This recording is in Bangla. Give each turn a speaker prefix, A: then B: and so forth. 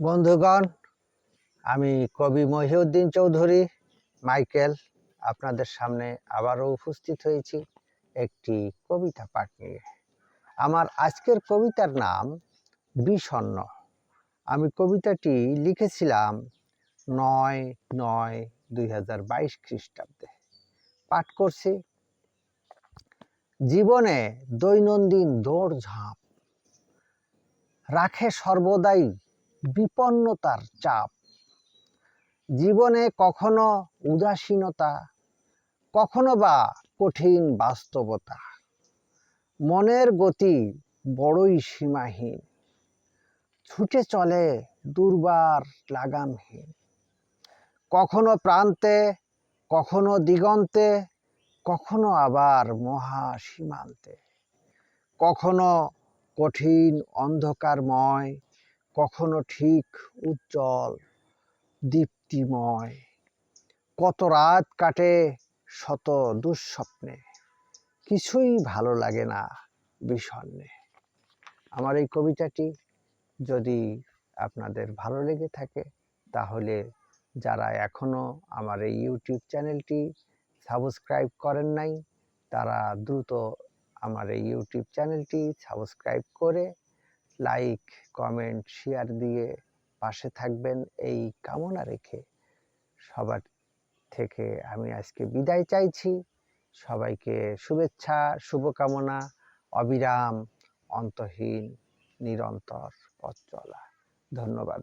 A: বন্ধুগণ, আমি কবি মহিউদ্দিন চৌধুরী, মাইকেল আপনাদের সামনে আবারও উপস্থিত হয়েছি একটি কবিতা পাঠ নিয়ে। আমার আজকের কবিতার নাম বিষণ্ণ। আমি কবিতাটি লিখেছিলাম নয় নয় দুই হাজার বাইশ খ্রিস্টাব্দে। পাঠ করছি, জীবনে দৈনন্দিন দৌড়ঝাঁপ। রাখে সর্বদাই বিপন্নতার চাপ। জীবনে কখনো উদাসীনতা, কখনো বা কঠিন বাস্তবতা। মনের গতি বড়ই সীমাহীন। ছুটে চলে দুর্বার লাগামহীন। কখনো প্রান্তে, কখনো দিগন্তে, কখনো আবার মহা সীমান্তে কখনো কঠিন অন্ধকারময় কখনো ঠিক, উজ্জ্বল, দীপ্তিময়। কত রাত কাটে শত দুঃস্বপ্নে। কিছুই ভালো লাগে না বিষণ্ণে আমার এই কবিতাটি যদি আপনাদের ভালো লেগে থাকে, তাহলে যারা এখনও আমার এই ইউটিউব চ্যানেলটি সাবস্ক্রাইব করেন নাই, তারা দ্রুত আমার এই ইউটিউব চ্যানেলটি সাবস্ক্রাইব করে লাইক কমেন্ট শেয়ার দিয়ে পাশে থাকবেন। এই কামনা রেখে সবার থেকে আমি আজকে বিদায় চাইছি। সবাইকে শুভেচ্ছা, শুভকামনা, অবিরাম, অন্তহীন, নিরন্তর পথ চলা। ধন্যবাদ।